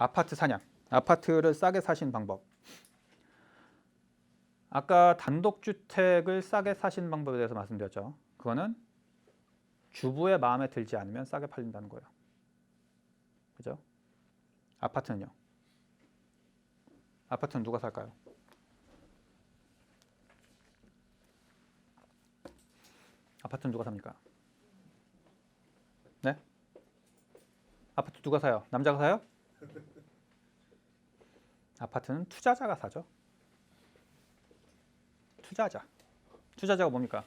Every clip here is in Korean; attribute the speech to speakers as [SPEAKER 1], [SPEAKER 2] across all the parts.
[SPEAKER 1] 아파트 사냥, 아파트를 싸게 사신 방법. 아까 단독주택을 싸게 사신 방법에 대해서 말씀드렸죠. 그거는 주부의 마음에 들지 않으면 싸게 팔린다는 거예요. 그죠? 아파트는요? 아파트는 누가 살까요? 아파트는 누가 삽니까? 네? 아파트 누가 사요? 남자가 사요? 아파트는 투자자가 사죠. 투자자. 투자자가 뭡니까?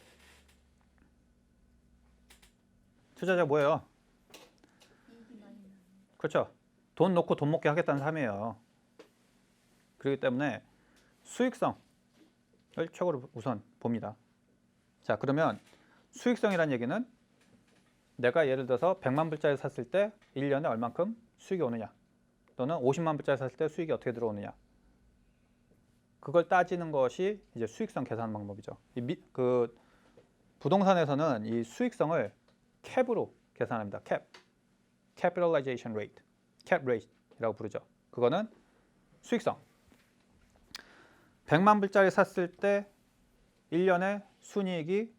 [SPEAKER 1] 투자자가 뭐예요? 그렇죠. 돈 놓고 돈 먹게 하겠다는 삶이에요. 그렇기 때문에 수익성을 최고로 우선 봅니다. 자, 그러면 수익성이란 얘기는 내가 예를 들어서 100만 불짜리 샀을 때 1년에 얼만큼 수익이 오느냐 또는 50만 불짜리 샀을 때 수익이 어떻게 들어오느냐 그걸 따지는 것이 이제 수익성 계산 방법이죠. 이 미, 그 부동산에서는 이 수익성을 캡으로 계산합니다. 캡, capitalization rate, cap rate이라고 부르죠. 그거는 수익성. 100만 불짜리 샀을 때 1년에 순이익이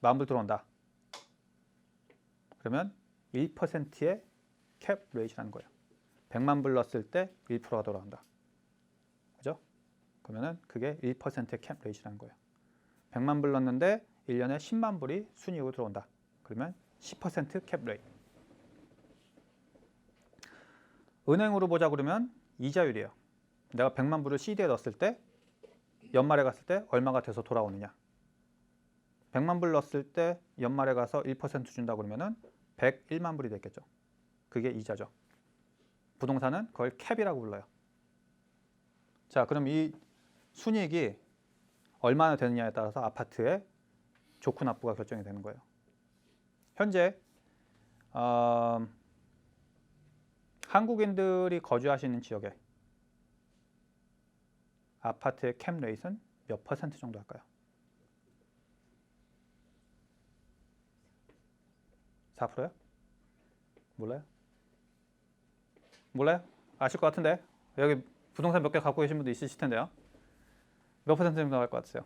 [SPEAKER 1] 만 불 들어온다. 그러면 1%의 캡 레이트라는 거예요. 100만 불 넣었을 때 1%가 돌아간다. 그죠? 그러면은 그게 1%의 캡 레이트라는 거예요. 100만 불 넣었는데 1년에 10만 불이 순이익으로 들어온다. 그러면 10%캡 레이트. 은행으로 보자 그러면 이자율이에요. 내가 100만 불을 CD에 넣었을 때 연말에 갔을 때 얼마가 돼서 돌아오느냐. 100만 불 넣었을 때 연말에 가서 1% 준다 그러면은 101만 불이 됐겠죠. 그게 이자죠. 부동산은 그걸 캡이라고 불러요. 자, 그럼 이 순이익이 얼마나 되느냐에 따라서 아파트의 좋고 나쁘가 결정이 되는 거예요. 현재 어, 한국인들이 거주하시는 지역에 아파트의 캡 레이트는 몇 퍼센트 정도 할까요? 4%요? 몰라요? 몰라요? 아실 것 같은데 여기 부동산 몇 개 갖고 계신 분도 있으실 텐데요. 몇 퍼센트 정도 할것 같으세요?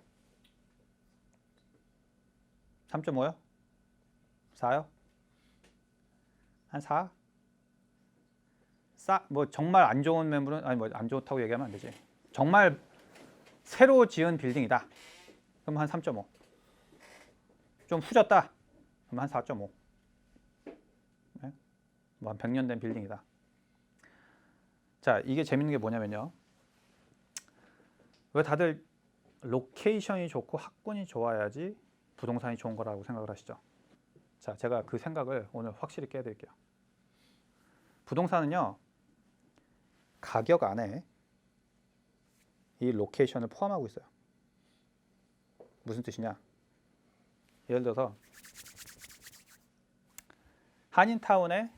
[SPEAKER 1] 3.5요? 4요? 한 4? 싸? 뭐 정말 안 좋은 매물은 아니 뭐 안 좋다고 얘기하면 안 되지. 정말 새로 지은 빌딩이다. 그럼 한 3.5. 좀 후졌다. 그럼 한 4.5. 뭐한 100년 된 빌딩이다. 자, 이게 재밌는 게 뭐냐면요. 왜 다들 로케이션이 좋고 학군이 좋아야지 부동산이 좋은 거라고 생각을 하시죠? 자, 제가 그 생각을 오늘 확실히 깨드릴게요. 부동산은요, 가격 안에 이 로케이션을 포함하고 있어요. 무슨 뜻이냐? 예를 들어서 한인타운에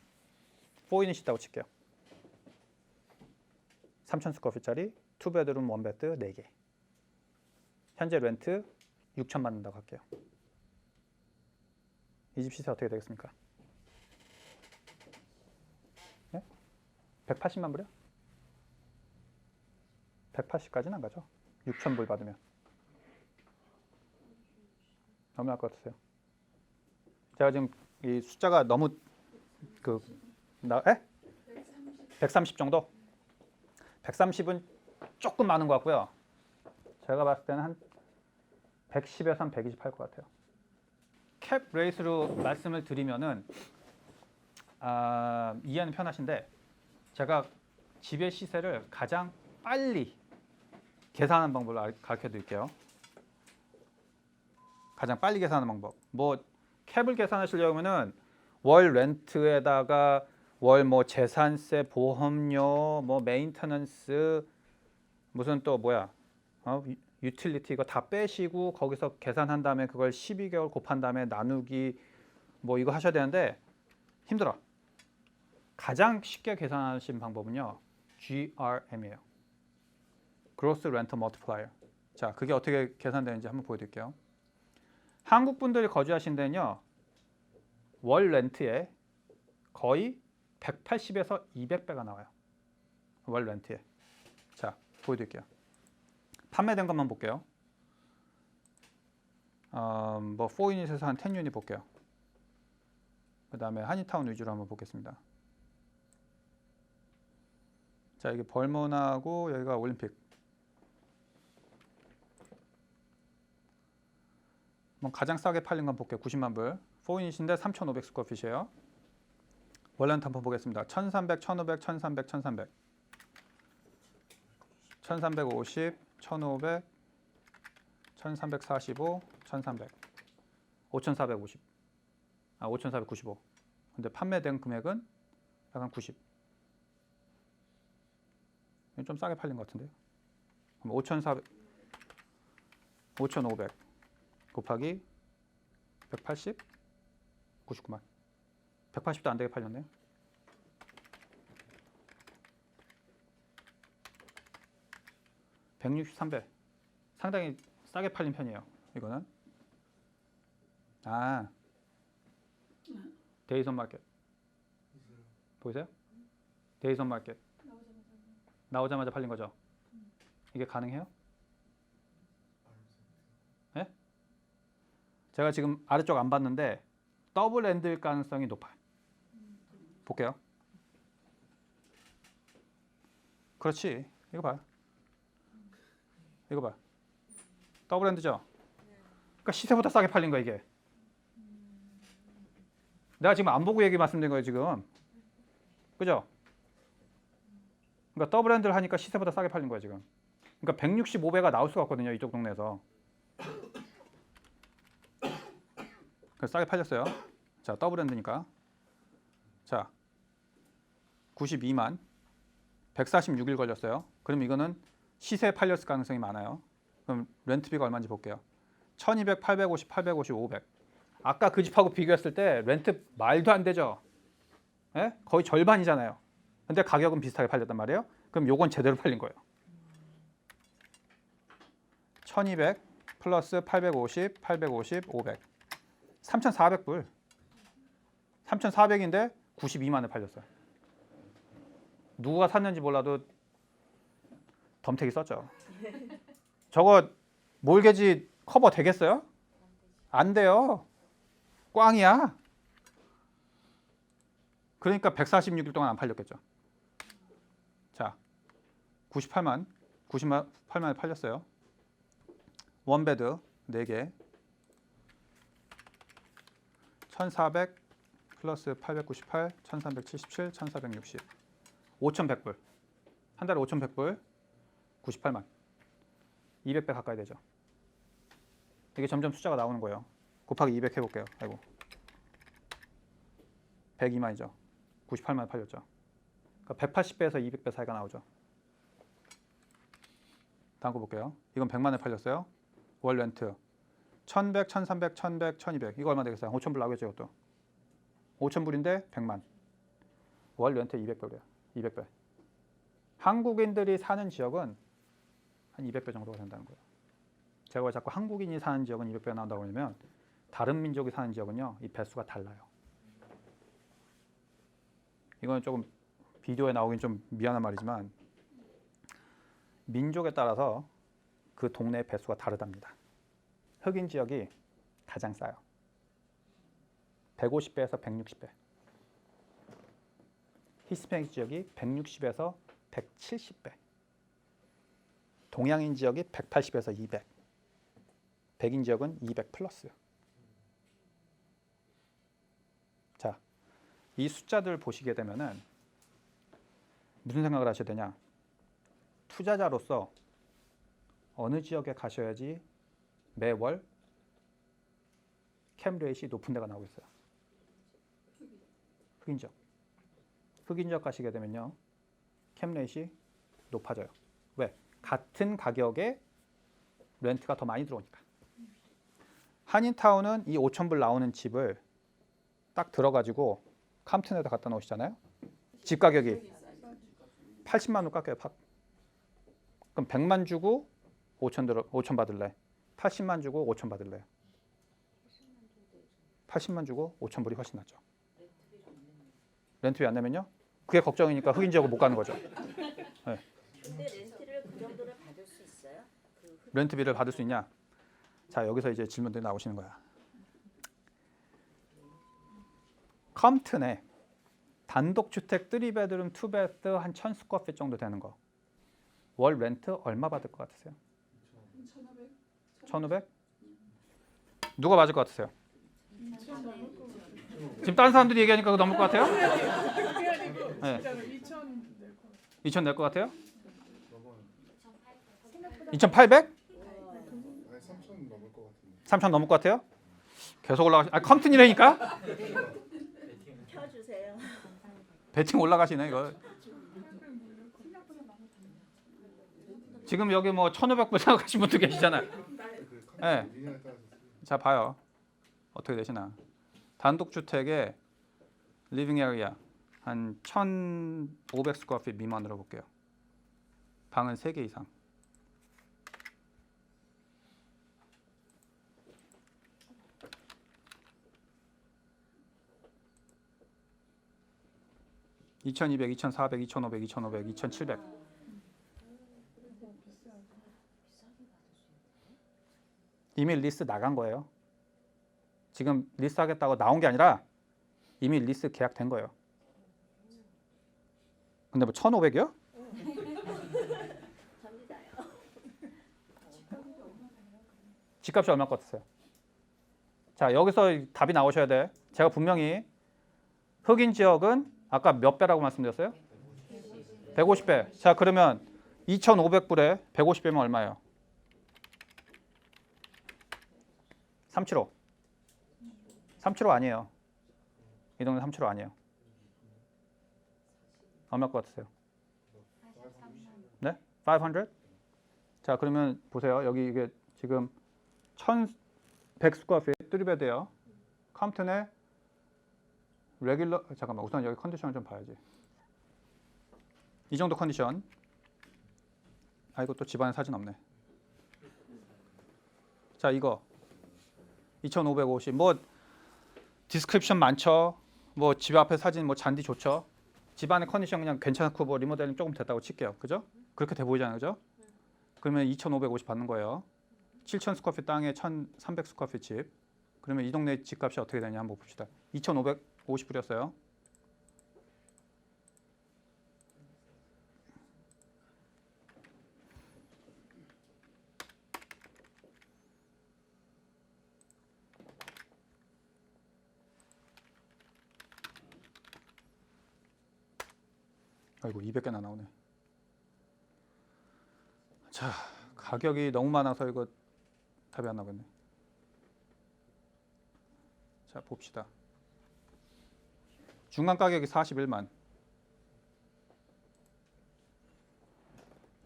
[SPEAKER 1] 포인이 있다고 칠게요. 3천 스쿼피짜리 투베드룸 원베드 4개. 현재 렌트 6천 받는다고 할게요. 이 집 시세 어떻게 되겠습니까? 네? 180만 불이요? 180까지는 안 가죠. 6천 불 받으면. 얼마 할것 같으세요? 제가 지금 이 숫자가 너무 그 나, 에? 130 정도? 130은 조금 많은 것 같고요. 제가 봤을 때는 한 110에서 한 120할것 같아요. 캡 레이스로 말씀을 드리면은 아, 이해는 편하신데 제가 집의 시세를 가장 빨리 계산하는 방법을 가르쳐 드릴게요. 가장 빨리 계산하는 방법. 뭐 캡을 계산하시려면은 월 렌트에다가 월 뭐 재산세, 보험료, 뭐 메인터넌스 무슨 또 뭐야? 어? 유- 유틸리티 이거 다 빼시고 거기서 계산한 다음에 그걸 12개월 곱한 다음에 나누기 뭐 이거 하셔야 되는데 힘들어. 가장 쉽게 계산하신 방법은요. GRM이에요. Gross Rental Multiplier. 자, 그게 어떻게 계산되는지 한번 보여드릴게요. 한국 분들이 거주하신 데는요. 월 렌트에 거의 180에서 200배가 나와요. 월 렌트에. 자, 보여드릴게요. 판매된 것만 볼게요. 어, 뭐 4유닛에서 한 10유닛 볼게요. 그 다음에 한인타운 위주로 한번 보겠습니다. 자, 이게 벌몬하고 여기가 올림픽. 뭐 가장 싸게 팔린 건 볼게요. 90만 불. 4유닛인데 3,500 스쿼어핏이에요. 월렌트 한번 보겠습니다. 1,300, 1,500, 1,300, 1,300. 1,350, 1,500, 1,345, 1,300. 5,450. 아, 5,495. 근데 판매된 금액은 약간 90. 이건 좀 싸게 팔린 것 같은데요. 그럼 5,400, 5,500 곱하기 180, 99만. 180도 안 되게 팔렸네요. (163배) 상당히 싸게 팔린 편이에요 이거는. 아. 데이선 마켓. 보이세요? 데이선 마켓. 나오자마자 팔린 거죠? 이게 가능해요? 예? 제가 지금 아래쪽 안 봤는데 더블 엔드일 가능성이 높아요. 볼게요. 그렇지. 이거 봐요. 이거 봐. 더블 엔드죠? 그러니까 시세보다 싸게 팔린 거야 이게. 내가 지금 안 보고 얘기 말씀드린 거예요 지금. 그죠? 그러니까 더블 엔드를 하니까 시세보다 싸게 팔린 거야 지금. 그러니까 165배가 나올 수가 없거든요 이쪽 동네에서. 그래서 싸게 팔렸어요. 자, 더블 핸드니까. 자, 92만 146일 걸렸어요. 그럼 이거는 시세에 팔렸을 가능성이 많아요. 그럼 렌트비가 얼마인지 볼게요. 1200, 850, 850, 500. 아까 그 집하고 비교했을 때 렌트 말도 안 되죠. 예? 거의 절반이잖아요. 근데 가격은 비슷하게 팔렸단 말이에요. 그럼 요건 제대로 팔린 거예요. 1200 플러스 850, 850, 500. 3,400불. 3,400인데 92만에 팔렸어요. 누가 샀는지 몰라도 덤태기 썼죠. 저거 몰개지 커버 되겠어요? 안 돼요. 꽝이야. 그러니까 146일 동안 안 팔렸겠죠. 자, 98만, 98만에 팔렸어요. 원베드 4개. 1400 플러스 898, 1377, 1460. 5100불. 한 달에 5100불. 98만. 200배 가까이 되죠. 이게 점점 숫자가 나오는 거예요. 곱하기 200 해볼게요. 아이고. 102만이죠. 98만 팔렸죠. 그러니까 180배에서 200배 사이가 나오죠. 다음 거 볼게요. 이건 100만에 팔렸어요. 월 렌트. 1100, 1300, 1100, 1200. 이거 얼마 되겠어요? 5000불 나오겠죠, 이것도. 5000불인데 100만. 월 렌트 200배래요. 200배. 한국인들이 사는 지역은 한 200배 정도가 된다는 거예요. 제가 왜 자꾸 한국인이 사는 지역은 200배가 나온다고 하냐면 다른 민족이 사는 지역은요. 이 배수가 달라요. 이건 조금 비디오에 나오긴 좀 미안한 말이지만 민족에 따라서 그 동네의 배수가 다르답니다. 흑인 지역이 가장 싸요. 150배에서 160배. 히스패닉 지역이 160에서 170배. 동양인 지역이 180에서 200. 백인 지역은 200 플러스. 자, 이 숫자들 보시게 되면은 무슨 생각을 하셔야 되냐? 투자자로서 어느 지역에 가셔야지 매월 캠레이시 높은 데가 나오고 있어요. 흑인 지역. 흑인 지역 가시게 되면요. 캠레이시 높아져요. 왜? 같은 가격에 렌트가 더 많이 들어오니까. 한인타운은 이 5천불 나오는 집을 딱 들어가지고 캄튼에다 갖다 놓으시잖아요. 집 가격이 80만 원 깎여요. 팍. 그럼 100만 주고 5천 들어 5천 받을래. 80만 주고 5천 받을래요. 80만 주고 5천 불이 훨씬 낫죠. 렌트비 안 내면요? 그게 걱정이니까 흑인 지역을 못 가는 거죠.
[SPEAKER 2] 렌트를 그 정도를 받을 수 있어요? 그 흡-
[SPEAKER 1] 렌트비를 받을 수 있냐? 자 여기서 이제 질문들이 나오시는 거야. 컴튼에 단독 주택 3베드룸 2베드 한 1000스퀘어핏 정도 되는 거. 월 렌트 얼마 받을 것 같으세요? 1,500? 누가 맞을 것 같으세요? 지금 다른 사람들이 얘기하니까 넘을 것 같아요? 네. 2,000 낼 것 같아요? 2,800?
[SPEAKER 3] 아니 3천 넘을 것 같은데.
[SPEAKER 1] 3천 넘을 것 같아요? 계속 올라가시. 아 컴튼이라니까
[SPEAKER 2] 펴주세요.
[SPEAKER 1] 배팅 올라가시네 이거. 지금 여기 뭐 1,500불 생각하신 분도 계시잖아요. 네. 자 봐요. 어떻게 되시나. 단독 주택의 리빙 에리아 한 1,500 스퀘어핏 미만으로 볼게요. 방은 3개 이상. (2200) (2400) (2500) (2500) (2700) 이미 리스 나간 거예요. 지금 리스 하겠다고 나온 게 아니라 이미 리스 계약된 거예요. 근데 뭐 1,500이요?
[SPEAKER 2] 접니다요.
[SPEAKER 1] 집값이 얼마 것 같으세요? 자, 여기서 답이 나오셔야 돼. 제가 분명히 흑인 지역은 아까 몇 배라고 말씀드렸어요? 150배. 자, 그러면 2,500불에 150배면 얼마예요? 375. 375 아니에요. 이 동네 375 아니에요. 얼마 것 같으세요? 네? 500? 자, 그러면 보세요. 여기 이게 지금 1,100 스퀘어핏 3베드예요. 컴튼의 레귤러 잠깐만 우선 여기 컨디션을 좀 봐야지. 이 정도 컨디션. 아 이거 또 집안에 사진 없네. 자 이거 2,550. 뭐 디스크립션 많죠. 뭐 집 앞에 사진 뭐 잔디 좋죠. 집안의 컨디션 그냥 괜찮고 뭐 리모델링 조금 됐다고 칠게요. 그죠? 그렇게 돼 보이잖아요. 그죠? 그러면 2,550 받는 거예요. 7,000 스퀘어핏 땅에 1,300 스퀘어핏 집. 그러면 이 동네 집값이 어떻게 되냐 한번 봅시다. 2,550불이었어요. 아이고 200개나 나오네. 자 가격이 너무 많아서 이거 답이 안 나오겠네. 자 봅시다. 중간 가격이 41만.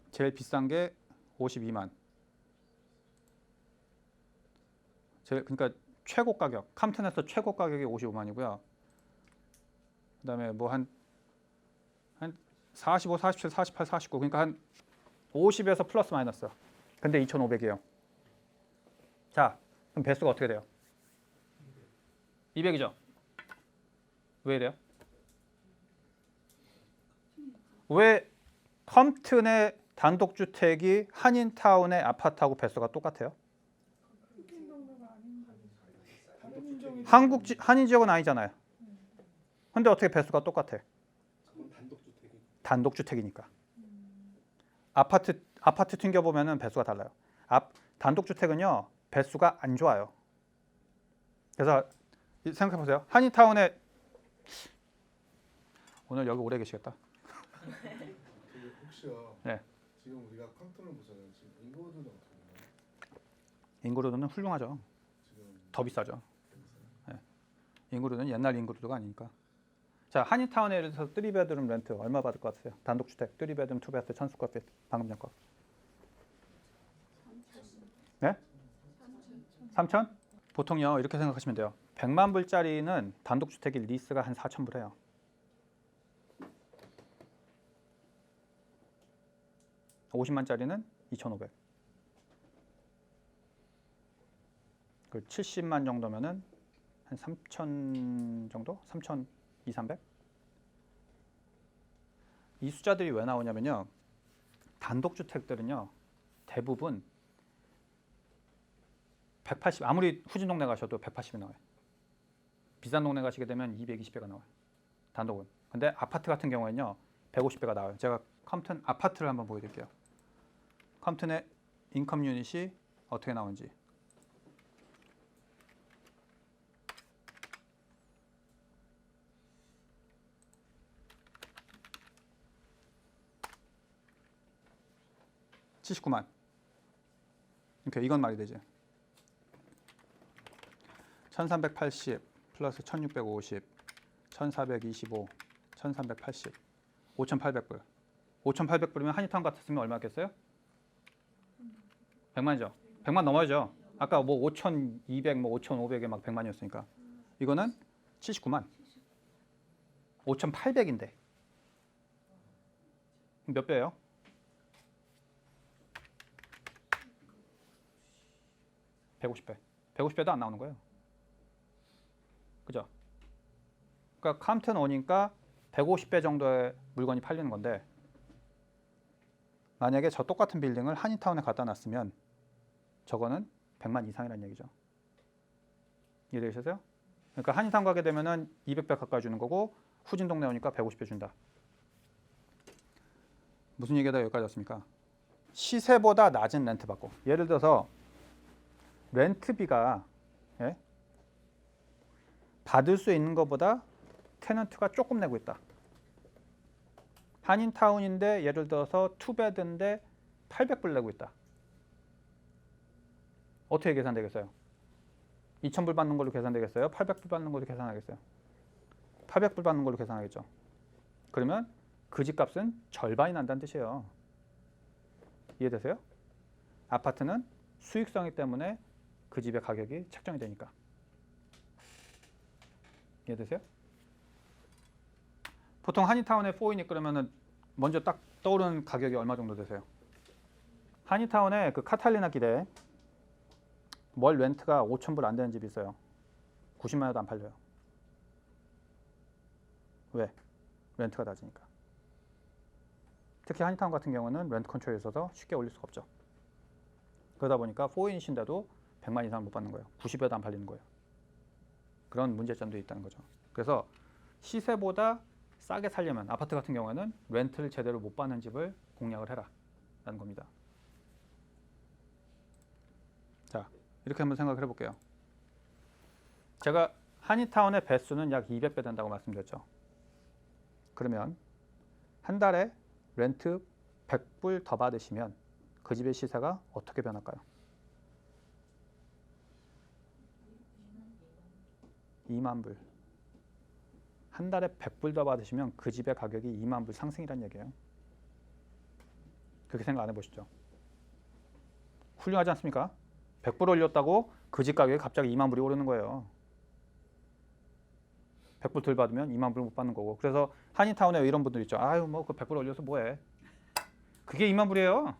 [SPEAKER 1] 제일 비싼 게 52만. 제일 그러니까 최고 가격 캄튼에서 최고 가격이 55만이고요. 그다음에 뭐한한 45, 47, 48, 49 그러니까 한 50에서 플러스 마이너스. 근데 2,500이에요. 자, 그럼 배수가 어떻게 돼요? 200이죠. 왜 이래요? 왜 컴튼의 단독 주택이 한인타운의 아파트하고 배수가 똑같아요? 한국 지, 한인 지역은 아니잖아요. 근데 어떻게 배수가 똑같아?
[SPEAKER 3] 그건 단독 주택이
[SPEAKER 1] 단독 주택이니까. 아파트 아파트 튕겨 보면은 배수가 달라요. 앞 단독 주택은요 배수가 안 좋아요. 그래서 이- 생각해 보세요. 한인타운에 오늘 여기 오래 계시겠다.
[SPEAKER 3] 그 혹시요.
[SPEAKER 1] 네.
[SPEAKER 3] 지금 우리가 컨트롤 보잖아요. 지금 인구도는 어떻게 되나요?
[SPEAKER 1] 인구로는 훌륭하죠.
[SPEAKER 3] 지금
[SPEAKER 1] 더 비싸죠. 네. 인구로는 옛날 인구로가 아니니까. 자 한인타운에 들어서 3베드룸 렌트 얼마 받을 것 같으세요? 단독 주택 3베드룸 2베드 1000스퀘어핏 방금 전 거. 네? 3천? 보통요 이렇게 생각하시면 돼요. 100만 불짜리는 단독 주택이 리스가 한 4천 불해요. (50만짜리는) 2,500. 그 70만 정도면은 한 3천 정도? 3천 2, 300? 이 숫자들이 왜 나오냐면요. 단독주택들은요 대부분 180 아무리 후진 동네 가셔도 180이 나와요. 비싼 동네 가시게 되면 220배가 나와요. 단독은. 근데 아파트 같은 경우에는요 150배가 나와요. 제가 컴튼 아파트를 한번 보여드릴게요. 컴튼의 인컴 유닛이 어떻게 나오는지. (79만) 이렇게 이건 말이 되지 (1380) 플러스 (1650) (1425) (1380) (5800불) 5,800불이면 한인타운 같았으면 얼마겠어요? 100만이죠. 100만 넘어야죠. 아까 뭐 5,200, 뭐 5,500에 막 100만이었으니까. 이거는 79만. 5,800인데. 몇 배예요? (150배) (150배도) 안 나오는 거예요 그죠 그러니까 캄튼 오니까 150배 정도의 물건이 팔리는 건데 만약에 저 똑같은 빌딩을 한인타운에 갖다 놨으면 저거는 100만 이상이라는 얘기죠. 이해되셨어요? 그러니까 한인타운 가게 되면은 200배 가까이 주는 거고 후진 동네 오니까 150배 준다. 무슨 얘기가 여기까지 왔습니까? 시세보다 낮은 렌트 받고 예를 들어서 렌트비가 예? 받을 수 있는 것보다 테넌트가 조금 내고 있다. 한인타운인데 예를 들어서 투베드인데 800불 내고 있다. 어떻게 계산되겠어요? 2,000불 받는 걸로 계산되겠어요? 800불 받는 걸로 계산하겠어요? 800불 받는 걸로 계산하겠죠. 그러면 그 집값은 절반이 난다는 뜻이에요. 이해되세요? 아파트는 수익성이 때문에 그 집의 가격이 책정이 되니까. 이해되세요? 보통 한인타운에 4인이 그러면은 먼저 딱 떠오르는 가격이 얼마 정도 되세요? 한인타운에 그 카탈리나 길에 월 렌트가 5,000불 안 되는 집이 있어요. 90만 원도 안 팔려요. 왜? 렌트가 낮으니까. 특히 한인타운 같은 경우는 렌트 컨트롤이 있어서 쉽게 올릴 수가 없죠. 그러다 보니까 4인이신데도 100만 이상 못 받는 거예요. 90에도 안 팔리는 거예요. 그런 문제점도 있다는 거죠. 그래서 시세보다 싸게 살려면 아파트 같은 경우에는 렌트를 제대로 못 받는 집을 공략을 해라 라는 겁니다. 자 이렇게 한번 생각을 해볼게요. 제가 한인타운의 배수는 약 200배 된다고 말씀드렸죠. 그러면 한 달에 렌트 100불 더 받으시면 그 집의 시세가 어떻게 변할까요? 2만 불. 한 달에 100불 더 받으시면 그 집의 가격이 2만 불 상승이란 얘기예요. 그렇게 생각 안 해보시죠? 훌륭하지 않습니까? 100불 올렸다고 그 집 가격이 갑자기 2만 불이 오르는 거예요. 100불 덜 받으면 2만 불 못 받는 거고. 그래서 한인타운에 이런 분들 있죠. 아유 뭐 그 100불 올려서 뭐해. 그게 2만 불이에요.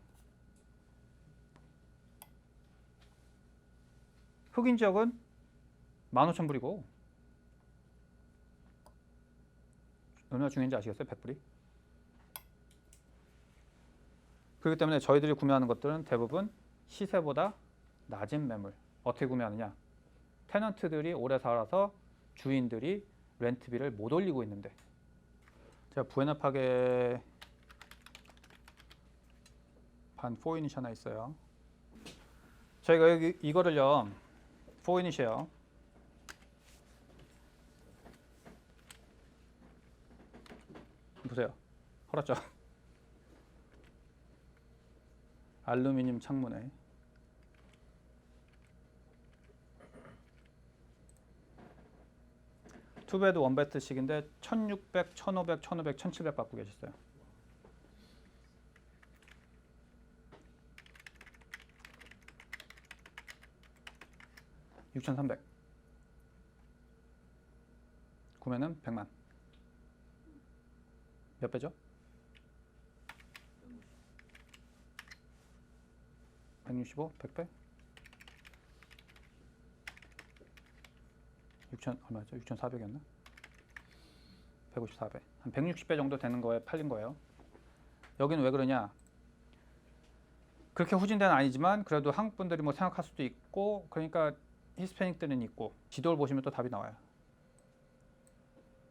[SPEAKER 1] 흑인 지역은 15,000불이고 얼마나 중요한지 아시겠어요? 100불이? 그렇기 때문에 저희들이 구매하는 것들은 대부분 시세보다 낮은 매물. 어떻게 구매하느냐? 테넌트들이 오래 살아서 주인들이 렌트비를 못 올리고 있는데 제가 부에나파게 반 포이니시 하나 있어요. 저희가 여기 이거를요. 보세요. 헐었죠? 알루미늄 창문에 투베드 원베트식인데 1600, 1500, 1500, 1700 받고 계셨어요. (6,300) 구매는 (100만) 몇 배죠? 165, 100배? 6천 얼마죠? 6,400이었나? 154배. 한 160배 정도 되는 거에 팔린 거예요. 여기는 왜 그러냐? 그렇게 후진 데는 아니지만 그래도 한국 분들이 뭐 생각할 수도 있고 그러니까 히스패닉들은 있고 지도를 보시면 또 답이 나와요.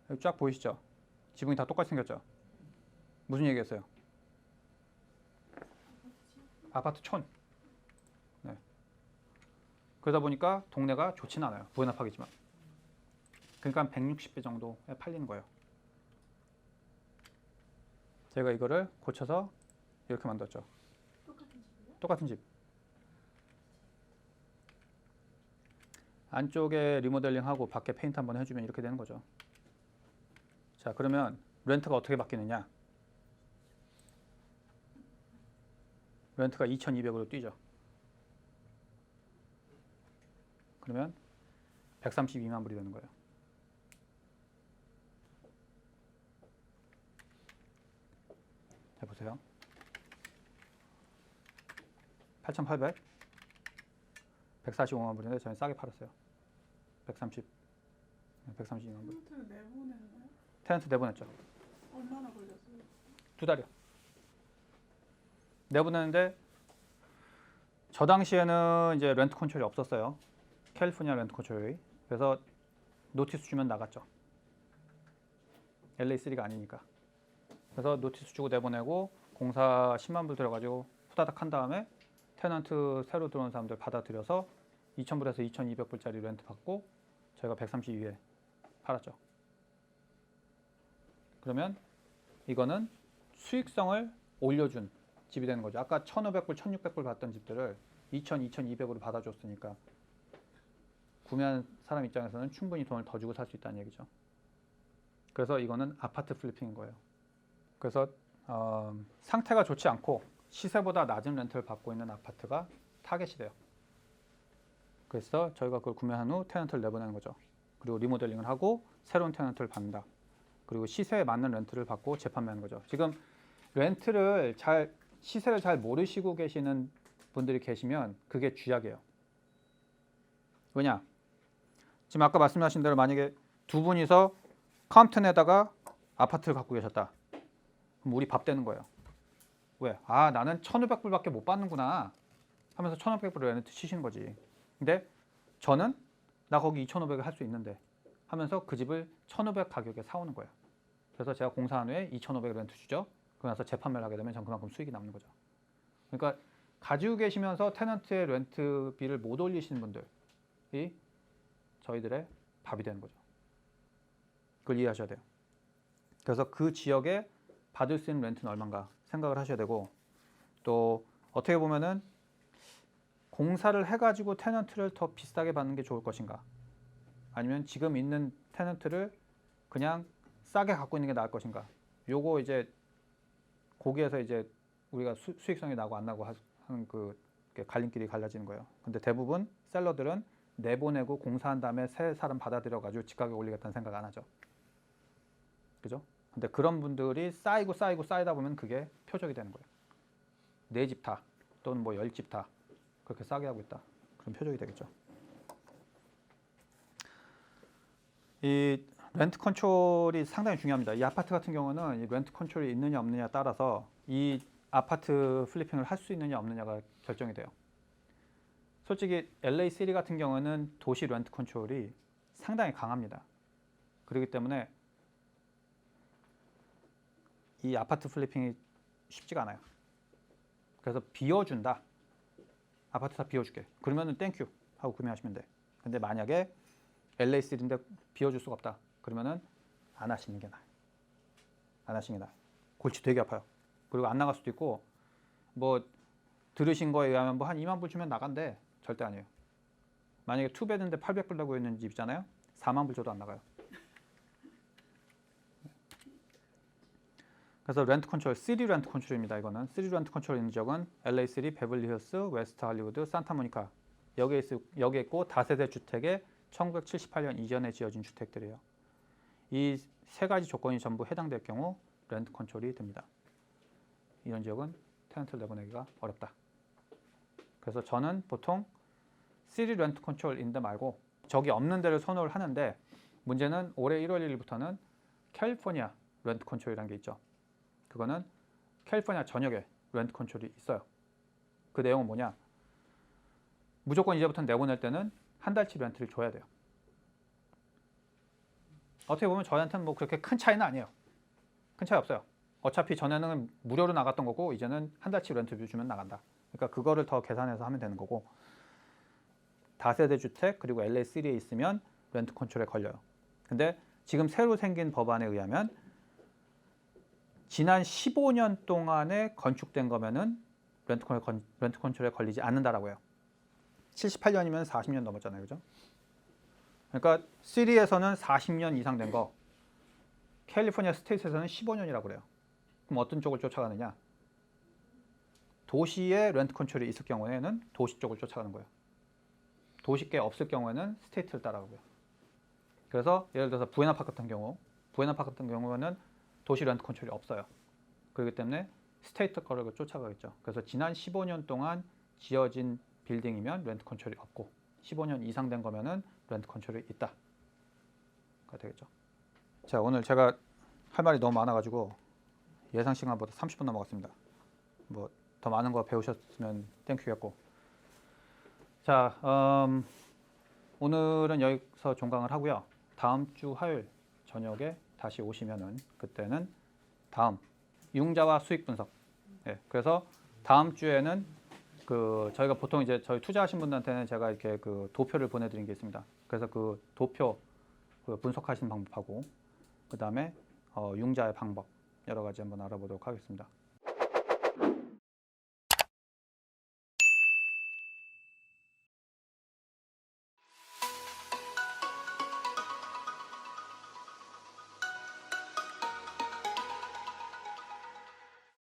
[SPEAKER 1] 여기 쫙 보이시죠? 지붕이 다 똑같이 생겼죠? 무슨 얘기했어요? 아파트 촌. 네. 그러다 보니까 동네가 좋진 않아요. 부연합하겠지만. 그러니까 160배 정도에 팔리는 거예요. 제가 이거를 고쳐서 이렇게 만들었죠. 똑같은 집. 안쪽에 리모델링하고 밖에 페인트 한번 해주면 이렇게 되는 거죠. 자, 그러면 렌트가 어떻게 바뀌느냐? 렌트가 2,200으로 뛰죠. 그러면 132만 불이 되는 거예요. 자, 보세요. 8,800 145만 불인데 저는 싸게 팔았어요. 130 132만 불.
[SPEAKER 4] 텐트 내보내나요?
[SPEAKER 1] 테넌트 내보냈죠.
[SPEAKER 4] 얼마나 걸렸어요?
[SPEAKER 1] 두 달이요. 내보내는데 저 당시에는 이제 렌트 컨트롤이 없었어요. 캘리포니아 렌트 컨트롤이. 그래서 노티스 주면 나갔죠. LA3가 아니니까. 그래서 노티스 주고 내보내고 공사 10만 불 들어가지고 후다닥 한 다음에 테넌트 새로 들어온 사람들 받아들여서 2,000불에서 2,200불짜리 렌트 받고 저희가 132에 팔았죠. 그러면 이거는 수익성을 올려준 집이 되는 거죠. 아까 1,500불, 1,600불 받던 집들을 2,000, 2,200으로 받아줬으니까 구매한 사람 입장에서는 충분히 돈을 더 주고 살 수 있다는 얘기죠. 그래서 이거는 아파트 플리핑인 거예요. 그래서 어, 상태가 좋지 않고 시세보다 낮은 렌트를 받고 있는 아파트가 타겟이 돼요. 그래서 저희가 그걸 구매한 후 테넌트를 내보내는 거죠. 그리고 리모델링을 하고 새로운 테넌트를 받는다. 그리고 시세에 맞는 렌트를 받고 재판매하는 거죠. 지금 렌트를 잘 시세를 잘 모르시고 계시는 분들이 계시면 그게 쥐약이에요. 왜냐? 지금 아까 말씀하신 대로 만약에 두 분이서 컴튼에다가 아파트를 갖고 계셨다. 그럼 우리 밥 되는 거예요. 왜? 아 나는 1,500불밖에 못 받는구나 하면서 1,500불 렌트 치시는 거지. 근데 저는 나 거기 2,500에 할 수 있는데 하면서 그 집을 1,500 가격에 사오는 거예요. 그래서 제가 공사한 후에 2,500 렌트 주죠. 그러고 나서 재판매를 하게 되면 전 그만큼 수익이 남는 거죠. 그러니까 가지고 계시면서 테넌트의 렌트비를 못 올리시는 분들이 저희들의 밥이 되는 거죠. 그걸 이해하셔야 돼요. 그래서 그 지역에 받을 수 있는 렌트는 얼마인가 생각을 하셔야 되고 또 어떻게 보면은 공사를 해가지고 테넌트를 더 비싸게 받는 게 좋을 것인가 아니면 지금 있는 테넌트를 그냥 싸게 갖고 있는 게 나을 것인가 요거 이제 거기에서 이제 우리가 수, 수익성이 나고 안 나고 하- 하는 그 갈림길이 갈라지는 거예요 근데 대부분 셀러들은 내보내고 공사한 다음에 새 사람 받아들여 가지고 집가격 올리겠다는 생각 안 하죠 그죠? 근데 그런 분들이 쌓이고 쌓이고 쌓이다 보면 그게 표적이 되는 거예요. 네 집 다 또는 뭐 열 집 다 그렇게 싸게 하고 있다. 그런 표적이 되겠죠. 이 렌트 컨트롤이 상당히 중요합니다. 이 아파트 같은 경우는 이 렌트 컨트롤이 있느냐 없느냐에 따라서 이 아파트 플리핑을 할 수 있느냐 없느냐가 결정이 돼요. 솔직히 LA 시리 같은 경우는 도시 렌트 컨트롤이 상당히 강합니다. 그렇기 때문에 이 아파트 플리핑이 쉽지가 않아요. 그래서 비워준다. 아파트 다 비워줄게. 그러면은 땡큐 하고 구매하시면 돼. 근데 만약에 LA 시리인데 비워줄 수가 없다. 그러면은 안 하시는 게 나아요. 안 하시는 게 나아요. 골치 되게 아파요. 그리고 안 나갈 수도 있고 뭐 들으신 거에 의하면 뭐 한 2만 불 주면 나간대. 절대 아니에요. 만약에 투베드인데 800불 나고 있는 집 있잖아요. 4만 불 줘도 안 나가요. 그래서 렌트 컨트롤, 시리 렌트 컨트롤입니다. 이거는 시리 렌트 컨트롤 있는 지역은 LA 시리, 베벌리 hills, 웨스트 할리우드, 산타모니카 여기에 있, 여기 있고 다세대 주택에 1978년 이전에 지어진 주택들이에요. 이 세 가지 조건이 전부 해당될 경우 렌트 컨트롤이 됩니다. 이런 지역은 테넌트를 내보내기가 어렵다. 그래서 저는 보통 시리 렌트 컨트롤 인데 말고 저기 없는 데를 선호를 하는데 문제는 올해 1월 1일부터는 캘리포니아 렌트 컨트롤이라는 게 있죠. 그거는 캘리포니아 전역에 렌트 컨트롤이 있어요. 그 내용은 뭐냐? 무조건 이제부터 내보낼 때는 한 달치 렌트를 줘야 돼요. 어떻게 보면 저희한테는 뭐 그렇게 큰 차이는 아니에요. 큰 차이 없어요. 어차피 전에는 무료로 나갔던 거고 이제는 한 달치 렌트비 주면 나간다. 그러니까 그거를 더 계산해서 하면 되는 거고 다세대 주택 그리고 LA3에 있으면 렌트 컨트롤에 걸려요. 근데 지금 새로 생긴 법안에 의하면 지난 15년 동안에 건축된 거면은 렌트, 컨- 건- 렌트 컨트롤에 걸리지 않는다라고요. 78년이면 40년 넘었잖아요, 그죠? 그러니까 시리에서는 40년 이상 된 거, 캘리포니아 스테이트에서는 15년이라고 그래요. 그럼 어떤 쪽을 쫓아가느냐? 도시에 렌트 컨트롤이 있을 경우에는 도시 쪽을 쫓아가는 거예요. 도시계 없을 경우에는 스테이트를 따라가고요. 그래서 예를 들어서 부에나파크 같은 경우, 부에나파크 같은 경우에는 도시 렌트 컨트롤이 없어요. 그렇기 때문에 스테이트 거를 쫓아가겠죠. 그래서 지난 15년 동안 지어진 빌딩이면 렌트 컨트롤이 없고 15년 이상 된 거면은 렌트 컨트롤이 있다. 가 되겠죠. 자 오늘 제가 할 말이 너무 많아가지고 예상 시간보다 30분 넘어갔습니다. 뭐 더 많은 거 배우셨으면 땡큐였고. 자 음, 오늘은 여기서 종강을 하고요. 다음 주 화요일 저녁에 다시 오시면은 그때는 다음 융자와 수익 분석. 예, 그래서 다음 주에는 그 저희가 보통 이제 저희 투자하신 분들한테는 제가 이렇게 그 도표를 보내드린 게 있습니다. 그래서 그 도표 그 분석하시는 방법하고 그 다음에 어, 융자의 방법 여러 가지 한번 알아보도록 하겠습니다.